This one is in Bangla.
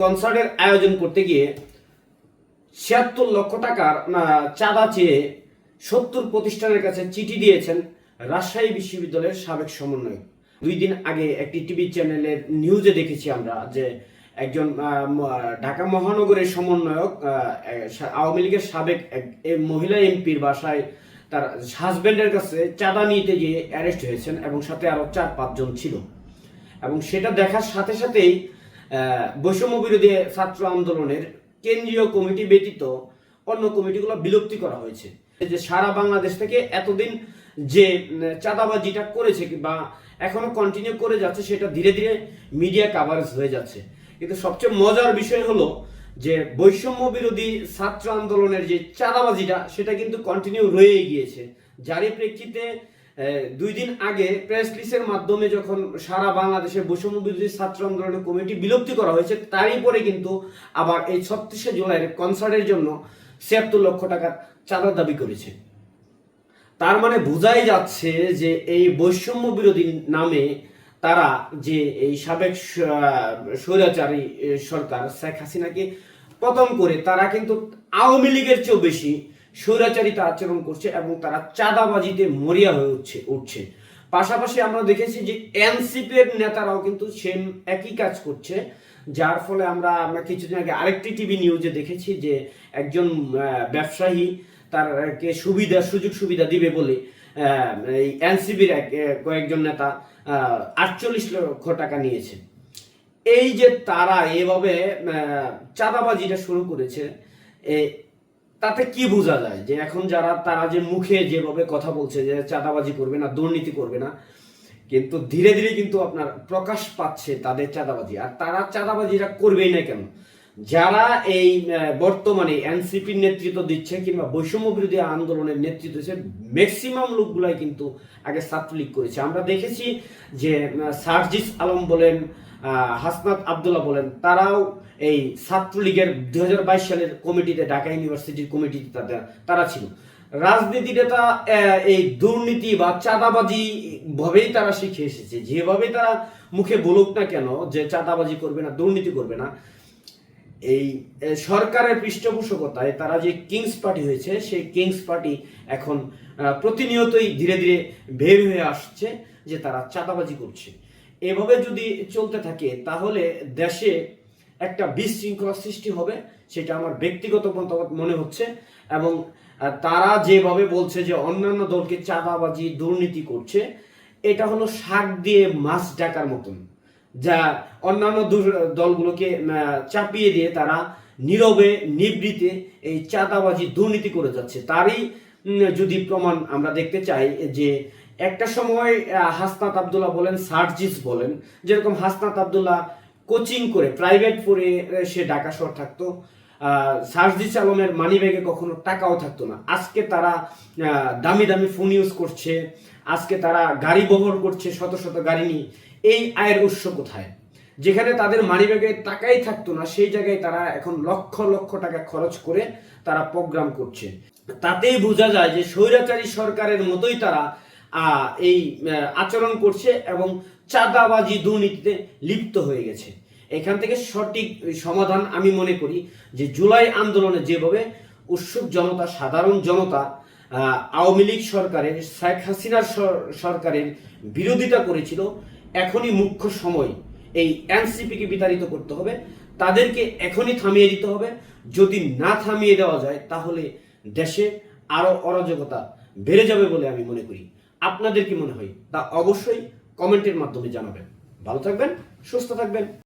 কনসার্টের আয়োজন করতে গিয়ে ছিয়াত্তর লক্ষ টাকার চাঁদা চেয়ে সত্তর প্রতিষ্ঠানের কাছে চিঠি দিয়েছেন রাজশাহী বিশ্ববিদ্যালয়ের সাবেক সমন্বয়ক। দুই দিন আগে একটি টিভি চ্যানেলের নিউজে দেখেছি আমরা যে একজন ঢাকা মহানগরের সমন্বয়ক আওয়ামী লীগের সাবেক এক- মহিলা এমপির বাসায় তার হাজবেন্ডের কাছে চাঁদা নিতে গিয়ে অ্যারেস্ট হয়েছেন এবং সাথে আরও চার, পাঁচজন ছিল। এবং সেটা দেখার সাথে সাথেই বৈষম্য বিরোধী ছাত্র আন্দোলনের কেন্দ্রীয় কমিটি ব্যতীত অন্য কমিটিগুলো বিলুপ্তি করা হয়েছে। যে সারা বাংলাদেশ থেকে এতদিন যে চাঁদাবাজিটা করেছে বা এখনও কন্টিনিউ করে যাচ্ছে, সেটা ধীরে ধীরে মিডিয়া কাভারেজ হয়ে যাচ্ছে। কিন্তু সবচেয়ে মজার বিষয় হলো যে, বৈষম্য বিরোধী ছাত্র আন্দোলনের যে চাঁদাবাজিটা, সেটা কিন্তু কন্টিনিউ রয়েই গিয়েছে। যারই প্রেক্ষিতে দুই দিন আগে প্রেস রিলিজের মাধ্যমে যখন সারা বাংলাদেশে বৈষম্য বিরোধী ছাত্র আন্দোলনের কমিটি বিলুপ্তি করা হয়েছে, তারই পরে কিন্তু আবার এই ছত্রিশে জুলাইয়ের কনসার্টের জন্য ছিয়াত্তর লক্ষ টাকার চাঁদা দাবি করেছে। তার মানে বোঝাই যাচ্ছে যে এই বৈষম্য বিরোধী নামে তারা যে এই সাবেক স্বৈরাচারী সরকার শেখ হাসিনাকে পতন করে, তারা কিন্তু আওয়ামী লীগের চেয়েও বেশি স্বৈরাচারিতা আচরণ করছে এবং তারা চাঁদাবাজিতে মরিয়া হয়ে উঠছে উঠছে। পাশাপাশি আমরা দেখেছি যে এনসিপি এর নেতারাও কিন্তু সেম একই কাজ করছে, যার ফলে আমরা আমরা কিছুদিন আগে আরেকটি টিভি নিউজে দেখেছি যে একজন ব্যবসায়ী তারকে সুবিধা, সুযোগ সুবিধা দিবে বলে এই এনসিবির কয়েকজন নেতা আটচল্লিশ লক্ষ টাকা নিয়েছে। এই যে তারা এভাবে চাঁদাবাজিটা শুরু করেছে তাতে কি বোঝা যায়? যে এখন যারা, তারা যে মুখে যেভাবে কথা বলছে, যে চাঁদাবাজি করবে না, দুর্নীতি করবে না, কিন্তু ধীরে ধীরে কিন্তু আপনার প্রকাশ পাচ্ছে তাদের চাঁদাবাজি। আর তারা চাঁদাবাজিটা করবেই না কেন? যারা এই বর্তমানে এনসিপির নেতৃত্ব দিচ্ছে কিংবা বৈষম্য বিরোধী আন্দোলনের নেতৃত্ব দিচ্ছে ম্যাক্সিমাম লোকগুলাই কিন্তু আগে ছাত্রলীগ করেছে। আমরা দেখেছি যে সার্জিস আলম বলেন হাসনাত আবদুল্লাহ বলেন, তারাও এই ছাত্রলীগের দুই সালের কমিটিতে, ঢাকা ইউনিভার্সিটির কমিটিতে তাদের, তারা ছিল। রাজনীতিটা এই দুর্নীতি বা চাঁদাবাজি ভাবেই তারা শিখে এসেছে। যেভাবে তারা মুখে বলুক না কেন যে চাঁদাবাজি করবে না, দুর্নীতি করবে না এই সরকারের পৃষ্ঠপোষকতায় তারা যে কিংস পার্টি হয়েছে, সেই কিংস পার্টি এখন প্রতিনিয়তই ধীরে ধীরে বের হয়ে আসছে যে তারা চাঁদাবাজি করছে। এভাবে যদি চলতে থাকে, তাহলে দেশে একটা বিশৃঙ্খলা সৃষ্টি হবে, সেটা আমার ব্যক্তিগত মতামত মনে হচ্ছে। এবং তারা যেভাবে বলছে যে অন্যান্য দলকে চাঁদাবাজি, দুর্নীতি করছে, এটা হলো শাক দিয়ে মাছ ডাকার মতন। যা অন্যান্য দলগুলোকে চাপিয়ে দিয়ে তারা নীরবে, নিবৃতে এই চাঁদাবাজি দুর্নীতি করে যাচ্ছে। তারই যদি প্রমাণ আমরা দেখতে চাই যে একটা সময় হাসনাত আবদুল্লাহ বলেন, সার্জিস বলেন, যেরকম হাসনাত আবদুল্লাহ কোচিং করে, প্রাইভেট পড়ে সে ঢাকা শহর থাকতো সার্জিস আলমের মানি ব্যাগে কখনো টাকাও থাকতো না। আজকে তারা দামি দামি ফোন ইউজ করছে, আজকে তারা গাড়ি ব্যবহার করছে, শত শত গাড়ি নিয়ে। এই আয়ের উৎস কোথায়? যেখানে তাদের মানি ব্যাগে টাকাই থাকতো না, সেই জায়গায় তারা এখন লক্ষ লক্ষ টাকা খরচ করে তারা প্রোগ্রাম করছে। তাতেই বোঝা যায় যে স্বৈরাচারী সরকারের মতোই তারা এই আচরণ করছে এবং চাঁদাবাজি দুর্নীতিতে লিপ্ত হয়ে গেছে। এখান থেকে সঠিক সমাধান আমি মনে করি যে জুলাই আন্দোলনে যেভাবে উৎসুক জনতা, সাধারণ জনতা আওয়ামী লীগ সরকারের, শেখ হাসিনার সরকারের বিরোধিতা করেছিল এখনই মুখ্য সময় এই এনসিপিকে বিতাড়িত করতে হবে। তাদেরকে এখনই থামিয়ে দিতে হবে। যদি না থামিয়ে দেওয়া যায়, তাহলে দেশে আরও অরাজকতা বেড়ে যাবে বলে আমি মনে করি। আপনাদের কি মনে হয়? তা অবশ্যই কমেন্টের মাধ্যমে জানাবেন। ভালো থাকবেন, সুস্থ থাকবেন।